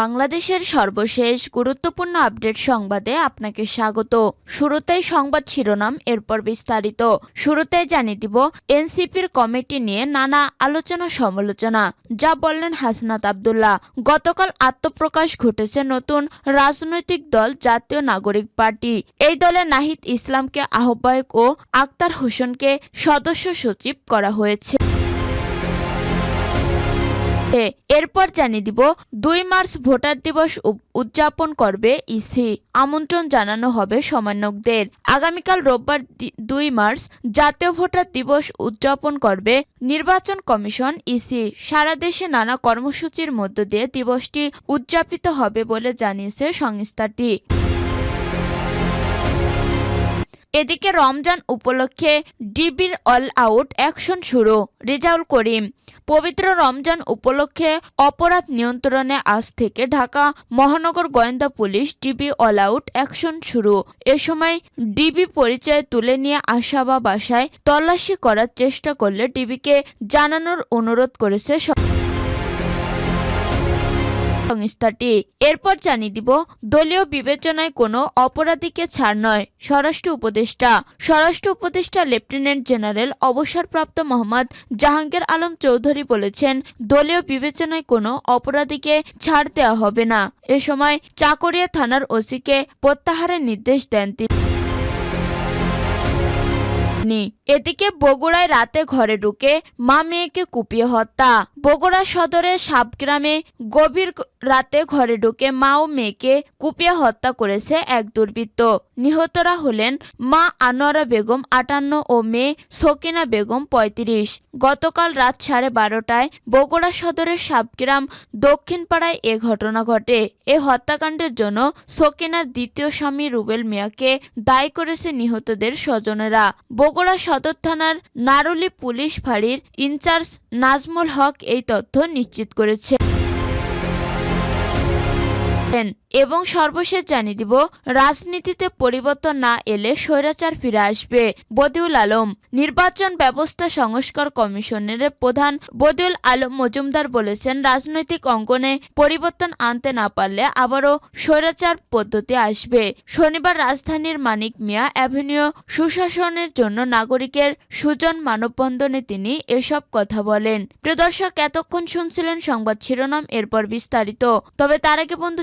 বাংলাদেশের সর্বশেষ গুরুত্বপূর্ণ আপডেট সংবাদে আপনাকে স্বাগত। শুরুতেই সংবাদ শিরোনাম, এরপর বিস্তারিত। শুরুতে জানিয়ে দিব, এনসিপির কমিটি নিয়ে নানা আলোচনা সমালোচনা। যা বললেন হাসনাত আবদুল্লাহ। গতকাল আত্মপ্রকাশ ঘটেছে নতুন রাজনৈতিক দল, জাতীয় নাগরিক পার্টি। এই দলে নাহিদ ইসলামকে আহ্বায়ক ও আক্তার হোসেনকে সদস্য সচিব করা হয়েছে। এরপর জানিয়ে দিব, দুই মার্চ ভোটার দিবস উদযাপন করবে ইসি। আমন্ত্রণ জানানো হবে সমন্বয়কদের। আগামীকাল রোববার দুই মার্চ জাতীয় ভোটার দিবস উদযাপন করবে নির্বাচন কমিশন ইসি। সারা দেশে নানা কর্মসূচির মধ্য দিয়ে দিবসটি উদযাপিত হবে বলে জানিয়েছে সংস্থাটি। এদিকে রমজান উপলক্ষে ডিবির অল আউট অ্যাকশন শুরু। রেজাউল করিম, পবিত্র রমজান উপলক্ষে অপরাধ নিয়ন্ত্রণে আজ থেকে ঢাকা মহানগর গোয়েন্দা police DB all out action শুরু। এ সময় ডিবি পরিচয় তুলে নিয়ে আসা বা বাসায় তল্লাশি করার চেষ্টা করলে ডিবিকে জানানোর অনুরোধ করেছে সংস্থাটি। এরপর জানিয়ে দিব, দলীয় বিবেচনায় কোনো অপরাধীকে ছাড় নয়, স্বরাষ্ট্র উপদেষ্টা। স্বরাষ্ট্র উপদেষ্টা লেফটেন্যান্ট জেনারেল অবসরপ্রাপ্ত মোহাম্মদ জাহাঙ্গীর আলম চৌধুরী বলেছেন, দলীয় বিবেচনায় কোনো অপরাধীকে ছাড় দেওয়া হবে না। এ সময় চাকরিয়া থানার ওসিকে প্রত্যাহারের নির্দেশ দেন তিনি। নি এদিকে বগুড়ায় রাতে ঘরে ঢুকে মা মেয়েকে কুপিয়ে হত্যা। বগুড়া সদরের সাবগ্রামে গভীর রাতে ঘরে ঢুকে মা ও মেয়েকে কুপিয়ে হত্যা করেছে এক দুর্বৃত্ত। নিহতরা হলেন মা আনোয়ারা বেগম আটান্ন ও মেয়ে সকিনা বেগম পঁয়ত্রিশ। গতকাল রাত সাড়ে বারোটায় বগুড়া সদরের সাবগ্রাম দক্ষিণ পাড়ায় এ ঘটনা ঘটে। এ হত্যাকাণ্ডের জন্য সকিনার দ্বিতীয় স্বামী রুবেল মিয়াকে দায়ী করেছে নিহতদের স্বজনেরা। বগুড়া সদর থানার নারুলি পুলিশ ফাঁড়ির ইনচার্জ নাজমুল হক এই তথ্য নিশ্চিত করেছে। এবং সর্বশেষ জানিয়ে দিব, রাজনীতিতে পরিবর্তন না এলে স্বৈরাচার ফিরে আসবে। বদিউল আলম, নির্বাচন ব্যবস্থা সংস্কার কমিশনের প্রধান বদিউল আলম মজুমদার বলেছেন, রাজনৈতিক অঙ্গনে পরিবর্তন আনতে না পারলে আবারও স্বৈরাচার পদ্ধতি আসবে। শনিবার রাজধানীর মানিক মিয়া অ্যাভিনিউ সুশাসনের জন্য নাগরিকের সুজন মানববন্ধনে তিনি এসব কথা বলেন। প্রিয় দর্শক, এতক্ষণ শুনছিলেন সংবাদ শিরোনাম, এরপর বিস্তারিত। তবে তার আগে বন্ধু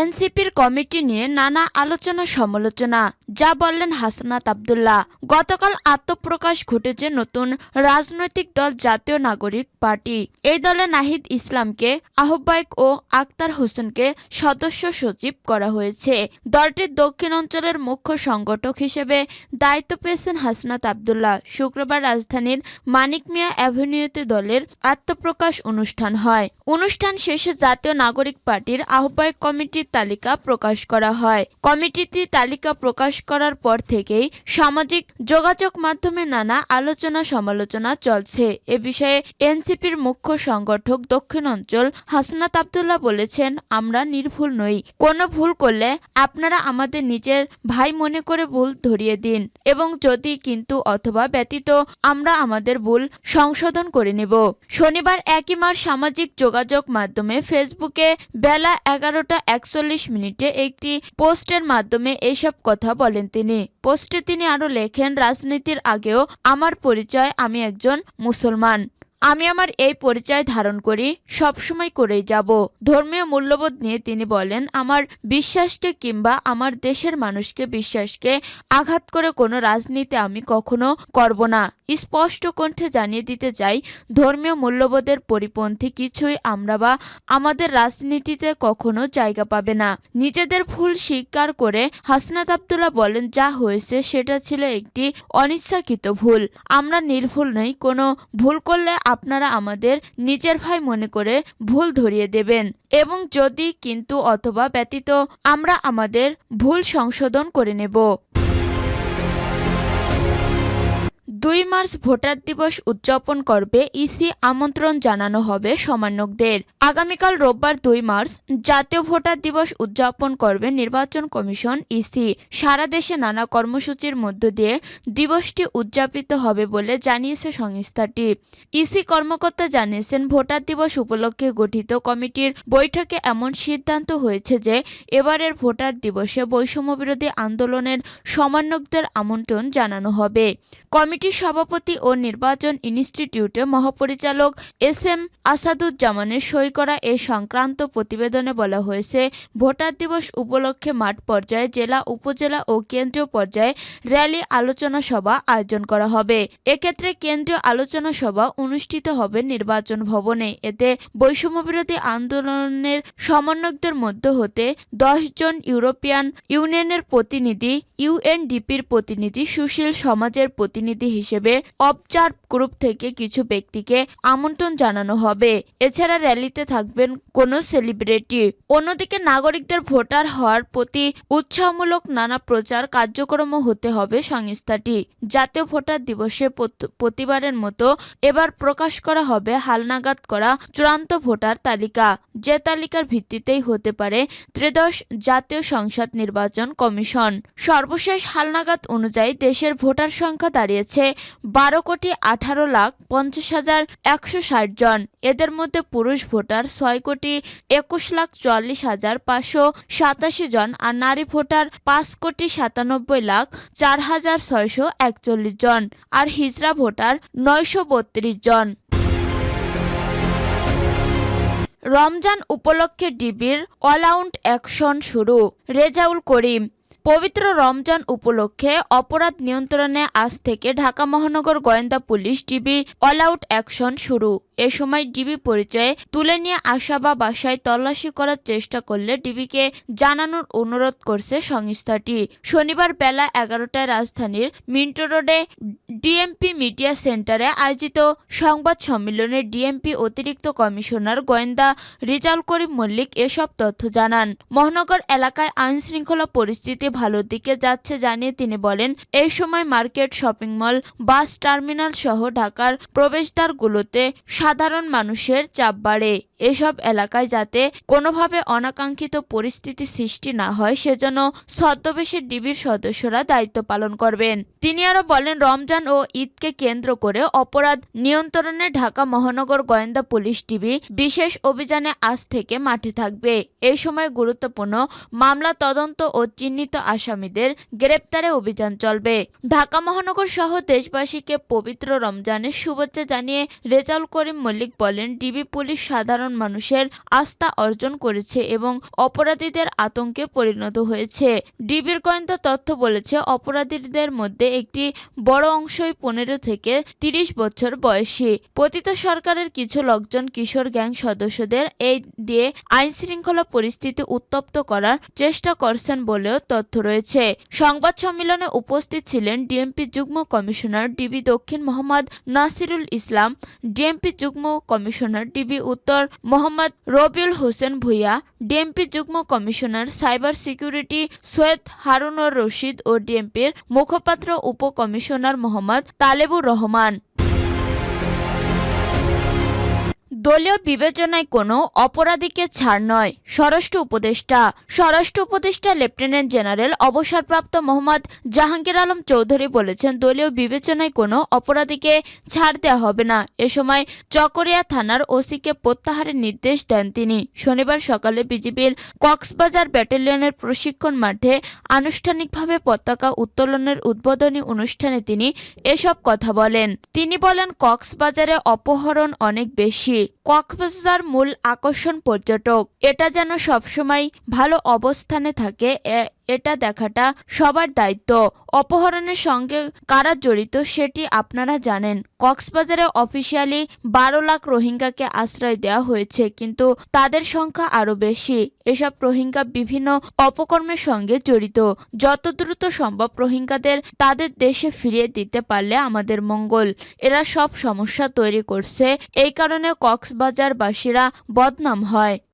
এনসিপির কমিটি নিয়ে নানা আলোচনা সমালোচনা, যা বললেন হাসনাত আবদুল্লাহ। গতকাল আত্মপ্রকাশ ঘটেছে নতুন রাজনৈতিক দল জাতীয় নাগরিক পার্টি। এই দলে নাহিদ ইসলামকে, আহ্বায়ক ও আক্তার হোসেনকে সদস্য সচিব করা হয়েছে। দলটির দক্ষিণ অঞ্চলের মুখ্য সংগঠক হিসেবে দায়িত্ব পেয়েছেন হাসনাত আবদুল্লাহ। শুক্রবার রাজধানীর মানিক মিয়া অ্যাভিনিউতে দলের আত্মপ্রকাশ অনুষ্ঠান হয়। অনুষ্ঠান শেষে জাতীয় নাগরিক পার্টির আহ্বায়ক কমিটির তালিকা প্রকাশ করা হয়। কমিটিটি তালিকা প্রকাশ করার পর থেকেই সামাজিক যোগাযোগ মাধ্যমে নানা আলোচনা সমালোচনা চলছে। এ বিষয়ে এনসিপির মুখ্য সংগঠক দক্ষিণ অঞ্চল হাসনাত আবদুল্লাহ বলেছেন, আমরা নির্ভুল নই। কোনো ভুল করলে আপনারা আমাদের নিজের ভাই মনে করে ভুল ধরিয়ে দিন এবং যদি কিন্তু অথবা ব্যতীত আমরা আমাদের ভুল সংশোধন করে নেব। শনিবার একই মাস সামাজিক যোগাযোগ মাধ্যমে ফেসবুকে বেলা এগারোটা একচল্লিশ মিনিটে একটি পোস্টের মাধ্যমে এসব কথা বলেন তিনি। পোস্টে তিনি আরও লেখেন, রাজনীতির আগেও আমার পরিচয়, আমি একজন মুসলমান। আমি আমার এই পরিচয় ধারণ করি সবসময় করেই যাব। ধর্মীয় মূল্যবোধ নিয়ে তিনি বলেন, আমার বিশ্বাসকে কিংবা আমার দেশের মানুষকে বিশ্বাসকে আঘাত করে কোনো রাজনীতি আমি কখনো করব না। স্পষ্ট কণ্ঠে জানিয়ে দিতে চাই, ধর্মীয় মূল্যবোধের পরিপন্থী কিছুই আমরা বা আমাদের রাজনীতিতে কখনো জায়গা পাবে না। নিজেদের ভুল স্বীকার করে হাসনাত আবদুল্লাহ বলেন, যা হয়েছে সেটা ছিল একটি অনিচ্ছাকৃত ভুল। আমরা নির্ভুল নই, কোনো ভুল করলে আপনারা আমাদের নিজের ভাই মনে করে ভুল ধরিয়ে দেবেন এবং যদি কিন্তু অথবা ব্যতীত আমরা আমাদের ভুল সংশোধন করে নেব। দুই মার্চ ভোটার দিবস উদযাপন করবে ইসি, আমন্ত্রণ জানানো হবে সমন্বয়কদের। আগামীকাল রোববার দুই মার্চ জাতীয় ভোটার দিবস উদযাপন করবে নির্বাচন কমিশন ইসি। সারা দেশে নানা কর্মসূচির মধ্য দিয়ে দিবসটি উদযাপিত হবে বলে জানিয়েছে সংস্থাটি। ইসি কর্মকর্তা জানিয়েছেন, ভোটার দিবস উপলক্ষে গঠিত কমিটির বৈঠকে এমন সিদ্ধান্ত হয়েছে যে, এবারের ভোটার দিবসে বৈষম্যবিরোধী আন্দোলনের সমন্বয়কদের আমন্ত্রণ জানানো হবে। কমিটির সভাপতি ও নির্বাচন ইনস্টিটিউটে মহাপরিচালক এস এম আসাদুজ্জামানের সই করা এ সংক্রান্ত প্রতিবেদনে বলা হয়েছে, ভোটার দিবস উপলক্ষে মাঠ পর্যায়ে জেলা, উপজেলা ও কেন্দ্রীয় পর্যায়ে র্যালি আলোচনা সভা আয়োজন করা হবে। এক্ষেত্রে কেন্দ্রীয় আলোচনা সভা অনুষ্ঠিত হবে নির্বাচন ভবনে। এতে বৈষম্যবিরোধী আন্দোলনের সমন্বয়কদের মধ্য হতে জন ইউরোপিয়ান ইউনিয়নের প্রতিনিধি, ইউএনডিপির প্রতিনিধি, সুশীল সমাজের প্রতিনিধি হিসেবে অবজার্ভ গ্রুপ থেকে কিছু ব্যক্তিকে আমন্ত্রণ জানানো হবে। এছাড়া র্যালিতে থাকবেন কোনো সেলিব্রিটি। অন্যদিকে নাগরিকদের ভোটার হওয়ার প্রতি উৎসাহমূলক নানা প্রচার কার্যক্রম হতে হবে সংস্থাটি। জাতীয় ভোটার দিবসে প্রত- প্রতিবারের মতো এবার প্রকাশ করা হবে হালনাগাদ করা চূড়ান্ত ভোটার তালিকা। যে তালিকার ভিত্তিতেই হতে পারে ত্রয়োদশ জাতীয় সংসদ নির্বাচন কমিশন। সর্বশেষ হালনাগাদ অনুযায়ী দেশের ভোটার সংখ্যা দাঁড়িয়েছে বারো কোটি আঠারো লাখ পঞ্চাশ হাজার একশো ষাট জন। এদের মধ্যে পুরুষ ভোটার ছয় কোটি একুশ লাখ চুয়াল্লিশ হাজার পাঁচশো সাতাশি জন আর নারী ভোটার পাঁচ কোটি সাতানব্বই লাখ চার হাজার ছয়শো একচল্লিশ জন আর হিজরা ভোটার নয়শো বত্রিশ জন। রমজান উপলক্ষে ডিবির অলআউট অ্যাকশন শুরু। রেজাউল করিম পবিত্র রমজান উপলক্ষে অপরাধ নিয়ন্ত্রণে আজ থেকে ঢাকা মহানগর গোয়েন্দা পুলিশ ডিবি অলআউট অ্যাকশন শুরু। এ সময় ডিবি পরিচয়ে তুলে নিয়ে আসা বা বাসায় তল্লাশি করার চেষ্টা করলে ডিবিকে জানানোর অনুরোধ করছে সংস্থাটি। শনিবার বেলা এগারোটায় রাজধানীর মিন্টো রোডে ডিএমপি মিডিয়া সেন্টারে আয়োজিত সংবাদ সম্মেলনে ডিএমপি অতিরিক্ত কমিশনার গোয়েন্দা রিজাল করিম মল্লিক এসব তথ্য জানান। মহানগর এলাকায় আইনশৃঙ্খলা পরিস্থিতি ভালোর দিকে যাচ্ছে জানিয়ে তিনি বলেন, এই সময় market, shopping mall, bus terminal সহ ঢাকার প্রবেশদ্বারগুলোতে সাধারণ মানুষের চাপ বাড়ে। এসব এলাকায় যাতে কোনোভাবে অনাকাঙ্ক্ষিত পরিস্থিতি সৃষ্টি না হয়, সেজন্য ছদ্মবেশে ডিবির সদস্যরা দায়িত্ব পালন করবেন। তিনি আরও বলেন, রমজান ও ঈদকে কেন্দ্র করে অপরাধ নিয়ন্ত্রণে ঢাকা মহানগর গোয়েন্দা পুলিশ ডিবি বিশেষ অভিযানে আজ থেকে মাঠে থাকবে। এই সময় গুরুত্বপূর্ণ মামলা তদন্ত ও চিহ্নিত আসামিদের গ্রেপ্তারে অভিযান চলবে। ঢাকা মহানগর সহ দেশবাসীকে পবিত্র রমজানের শুভেচ্ছা জানিয়ে রেজাউল করিম মল্লিক বলেন, ডিবি পুলিশ সাধারণ মানুষের আস্থা অর্জন করেছে এবং অপরাধীদের আতঙ্কে পরিণত হয়েছে। ডিবির গোয়েন্দা তথ্য বলেছে, অপরাধীদের মধ্যে একটি বড় অংশই পনেরো থেকে তিরিশ বছর বয়সী। পতিত সরকারের কিছু লোকজন কিশোর গ্যাং সদস্যদের এই দিয়ে আইন শৃঙ্খলা পরিস্থিতি উত্তপ্ত করার চেষ্টা করছেন বলেও তথ্য রয়েছে। সংবাদ সম্মেলনে উপস্থিত ছিলেন ডিএমপি যুগ্ম কমিশনার ডিবি দক্ষিণ মোহাম্মদ নাসিরুল ইসলাম, ডিএমপি যুগ্ম কমিশনার ডিবি উত্তর মোহাম্মদ রবিউল হোসেন ভুইয়া, ডিএমপি যুগ্ম commissioner cyber security Syed Harunor Rashid ও ডিএমপির মুখপাত্র উপকমিশনার মোহাম্মদ তালেবুর রহমান। দলীয় বিবেচনায় কোনো অপরাধীকে ছাড় নয়, স্বরাষ্ট্র উপদেষ্টা। স্বরাষ্ট্র উপদেষ্টা লেফটেন্যান্ট জেনারেল অবসরপ্রাপ্ত মোহাম্মদ জাহাঙ্গীর আলম চৌধুরী বলেছেন, দলীয় বিবেচনায় কোনো অপরাধীকে ছাড় দেওয়া হবে না। এ সময় চকরিয়া থানার ওসিকে প্রত্যাহারের নির্দেশ দেন তিনি। শনিবার সকালে বিজিবির কক্সবাজার ব্যাটালিয়নের প্রশিক্ষণ মাঠে আনুষ্ঠানিকভাবে পতাকা উত্তোলনের উদ্বোধনী অনুষ্ঠানে তিনি এসব কথা বলেন। তিনি বলেন, কক্সবাজারে অপহরণ অনেক বেশি। কক্সবাজার মূল আকর্ষণ পর্যটক। এটা যেন সবসময় ভালো অবস্থানে থাকে এটা দেখাটা সবার দায়িত্ব। অপহরণের সঙ্গে কারা জড়িত সেটি আপনারা জানেন। কক্সবাজারে অফিসিয়ালি বারো লাখ রোহিঙ্গাকে আশ্রয় দেওয়া হয়েছে, কিন্তু তাদের সংখ্যা আরও বেশি। এসব রোহিঙ্গা বিভিন্ন অপকর্মের সঙ্গে জড়িত। যত দ্রুত সম্ভব রোহিঙ্গাদের তাদের দেশে ফিরিয়ে দিতে পারলে আমাদের মঙ্গল। এরা সব সমস্যা তৈরি করছে। এই কারণে কক্সবাজারবাসীরা বদনাম হয়।